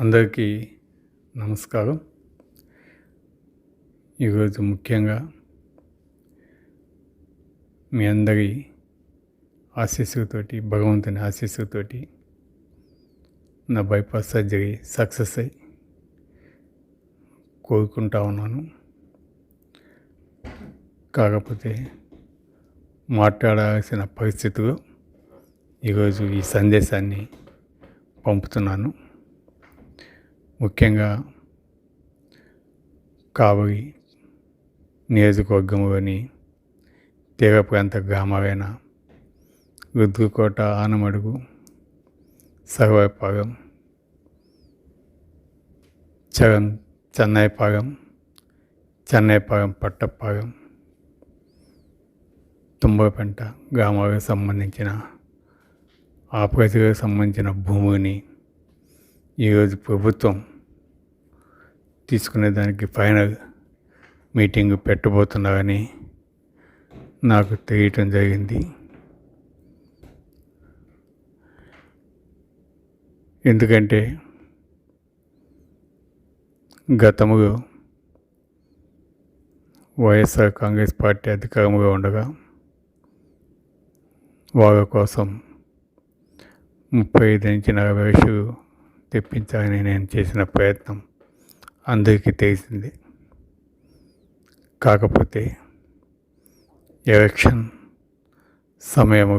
అందరికీ నమస్కారం. ఈరోజు ముఖ్యంగా మీ అందరి ఆశీస్సులతోటి భగవంతుని ఆశీస్సులతోటి నా బైపాస్ సర్జరీ సక్సెస్ అయ్యి కోరుకుంటా ఉన్నాను. కాకపోతే మాట్లాడాల్సిన పరిస్థితిలో ఈరోజు ఈ సందేశాన్ని పంపుతున్నాను. ముఖ్యంగా కావలి నియోజకవర్గంలోని తీర ప్రాంత గ్రామాలైన రుద్రకోట ఆనమడుగు సర్వాయపాలెం చరణ్ చెన్నైపాలెం చెన్నైపాలెం పట్టపాలెం తుంబరపెంట గ్రామాలకు సంబంధించిన ఆ ప్రజలకు సంబంధించిన భూమిని ఈరోజు ప్రభుత్వం తీసుకునే దానికి ఫైనల్ మీటింగ్ పెట్టబోతున్నారని నాకు తెలియటం జరిగింది. ఎందుకంటే గతంలో వైఎస్ఆర్ కాంగ్రెస్ పార్టీ అధికారంలో ఉండగా వాళ్ళ కోసం ముప్పై ఐదు నుంచి నలభై వయసు తెప్పించాలని నేను చేసిన ప్రయత్నం అందరికీ తెలిసింది. కాకపోతే ఎలక్షన్ సమయము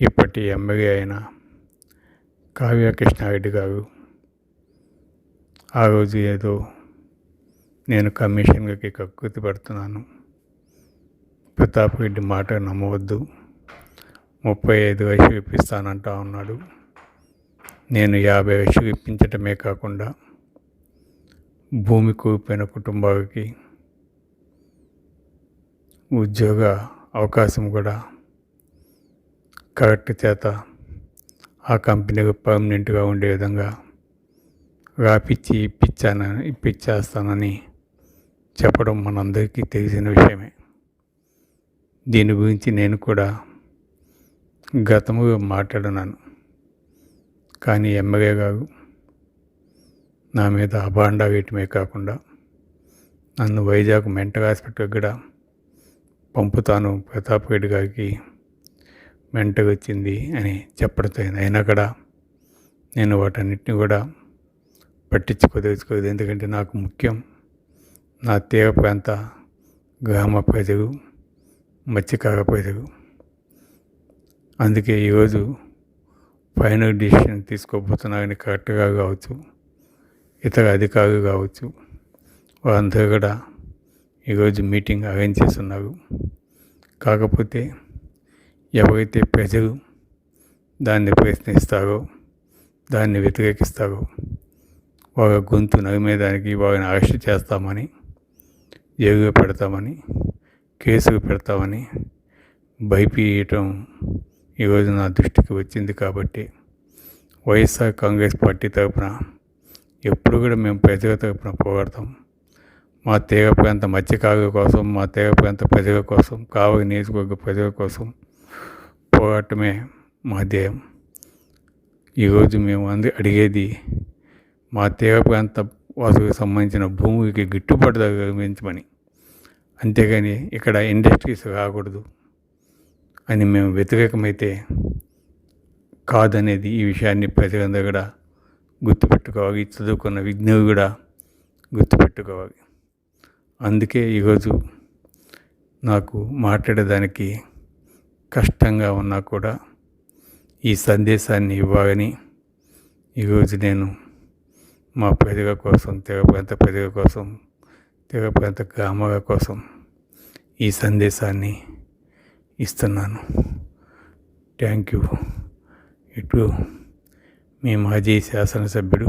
ఇప్పటి ఎమ్మెల్యే అయిన కావ్య కృష్ణారెడ్డి గారు ఆ రోజు ఏదో నేను కమిషన్కి కక్కుతి పడుతున్నాను. ప్రతాప్ రెడ్డి మాట నమ్మవద్దు. ముప్పై ఐదు వయసు ఇప్పిస్తానంటా ఉన్నాడు. నేను యాభై లక్షలు ఇప్పించటమే కాకుండా భూమి కూపిన కుటుంబాలకి ఉద్యోగ అవకాశం కూడా కరెక్ట్ చేత ఆ కంపెనీకి పర్మనెంట్గా ఉండే విధంగా రాపిచ్చి ఇప్పించానని ఇప్పించేస్తానని చెప్పడం మనందరికీ తెలిసిన విషయమే. దీని గురించి నేను కూడా గతముగా మాట్లాడినాను కానీ ఎమ్మెల్యే కాదు నా మీద అభాండా వేయటమే కాకుండా నన్ను వైజాగ్ మెంటల్ హాస్పిటల్ కూడా పంపుతాను ప్రతాప్ రెడ్డి గారికి మెంటగా వచ్చింది అని చెప్పడం అయినా కూడా నేను వాటన్నిటిని కూడా పట్టించుకోదలుచుకోలేదు. ఎందుకంటే నాకు ముఖ్యం నా తీర ప్రాంత గ్రామ ప్రజలు మత్స్యకార ప్రజలు. అందుకే ఈరోజు ఫైనల్ డిసిషన్ తీసుకోబోతున్నారని కరెక్ట్గా కావచ్చు. ఇతర అధికారులు కావచ్చు. వారందరూ కూడా ఈరోజు మీటింగ్ అరేంజ్ చేస్తున్నారు. కాకపోతే ఎవరైతే ప్రజలు దాన్ని ప్రశ్నిస్తారో దాన్ని వ్యతిరేకిస్తారో వారి గొంతు నరిమేదానికి వారిని అరెస్ట్ చేస్తామని జైలు పెడతామని కేసులు పెడతామని భయపీయటం ఈరోజు నా దృష్టికి వచ్చింది కాబట్టి వైఎస్ఆర్ కాంగ్రెస్ పార్టీ తరఫున ఎప్పుడు కూడా మేము ప్రజల తరఫున పోరాడతాం. మా తీగ ప్రాంత మత్స్యకారుల కోసం మా తీగ ప్రాంత ప్రజల కోసం కావలి నియోజకవర్గ ప్రజల కోసం పోరాటమే మా ధ్యేయం. ఈరోజు మేము అంది అడిగేది మా తీగ ప్రాంత వాసులకు సంబంధించిన భూమికి గిట్టుబాటు ధర అంతేగాని ఇక్కడ ఇండస్ట్రీస్ రాకూడదు. అని మేము వ్యతిరేకమైతే కాదనేది ఈ విషయాన్ని ప్రజలందరూ కూడా గుర్తుపెట్టుకోవాలి. చదువుకున్న విజ్ఞులు కూడా గుర్తుపెట్టుకోవాలి. అందుకే ఈరోజు నాకు మాట్లాడేదానికి కష్టంగా ఉన్నా కూడా ఈ సందేశాన్ని ఇవ్వాలని ఈరోజు నేను మా ప్రజల కోసం తెగ ప్రాంత ప్రజల కోసం తెగ ప్రాంత గ్రామాల కోసం ఈ సందేశాన్ని ఇస్తున్నాను. థ్యాంక్ యూ ఇటు మీ మాజీ శాసనసభ్యుడు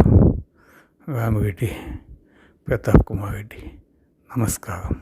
రామిరెడ్డి ప్రతాప్ కుమార్ రెడ్డి. నమస్కారం.